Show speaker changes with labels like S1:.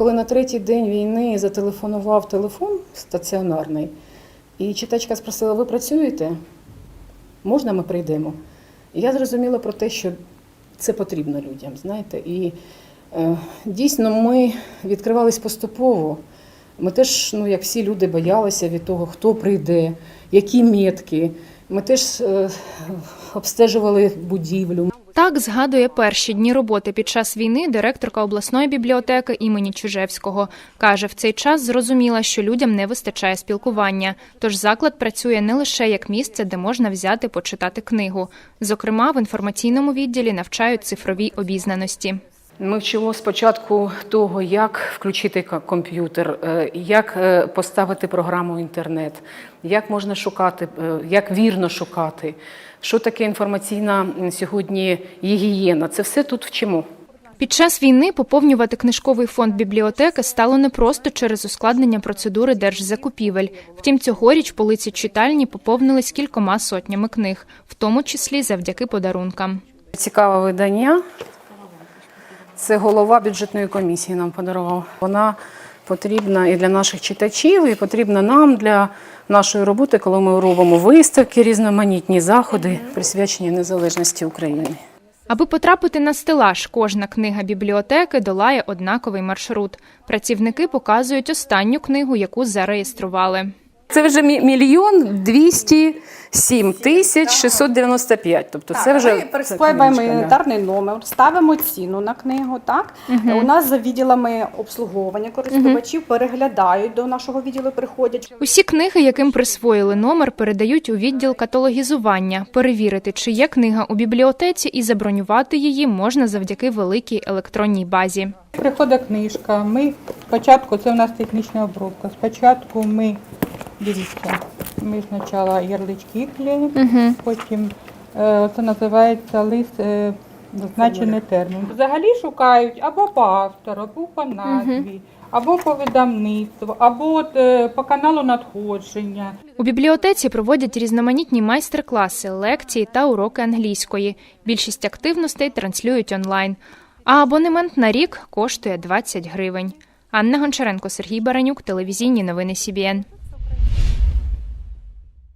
S1: Коли на третій день війни зателефонував телефон стаціонарний, і читачка спросила: ви працюєте? Можна ми прийдемо? І я зрозуміла про те, що це потрібно людям, знаєте. І е, дійсно ми відкривались поступово. Ми теж, ну як всі люди, боялися від того, хто прийде, які метки. Ми теж е, обстежували будівлю.
S2: Згадує перші дні роботи під час війни директорка обласної бібліотеки імені Чужевського. Каже, в цей час зрозуміла, що людям не вистачає спілкування. Тож заклад працює не лише як місце, де можна взяти почитати книгу. Зокрема, в інформаційному відділі навчають цифровій обізнаності.
S1: Ми вчимо спочатку того, як включити комп'ютер, е, як е, поставити програму в інтернет, як можна шукати, е, як вірно шукати, що таке інформаційна сьогодні гігієна. Це все тут вчимо.
S2: Під час війни поповнювати книжковий фонд бібліотеки стало не просто через ускладнення процедури держзакупівель. Втім, цьогоріч полиці читальні поповнились кількома сотнями книг, в тому числі завдяки подарункам.
S1: Цікаве видання. Це голова бюджетної комісії нам подарував. Вона потрібна і для наших читачів, і потрібна нам для нашої роботи, коли ми робимо виставки, різноманітні заходи, присвячені незалежності України.
S2: Аби потрапити на стелаж, кожна книга бібліотеки долає однаковий маршрут. Працівники показують останню книгу, яку зареєстрували.
S1: Це вже мі- мільйон двісті сім тисяч 695. Тобто це вже
S3: ми присвоюємо інвентарний номер, ставимо ціну на книгу. Так у нас за відділами обслуговування користувачів переглядають до нашого відділу. Приходять
S2: Усі книги, яким присвоїли номер, передають у відділ каталогізування. Перевірити, чи є книга у бібліотеці, і забронювати її можна завдяки великій електронній базі.
S4: Приходить книжка. Ми спочатку, це у нас технічна обробка. Спочатку ми дивіться, ми спочатку ярлички клеїмо, потім е, це називається лист е, зазначений термін. Взагалі шукають або по автору, або по назві, або по видавництву, або от, е, по каналу надходження.
S2: У бібліотеці проводять різноманітні майстер-класи, лекції та уроки англійської. Більшість активностей транслюють онлайн. А абонемент на рік коштує 20 гривень. Анна Гончаренко, Сергій Баранюк, телевізійні новини СІБІН.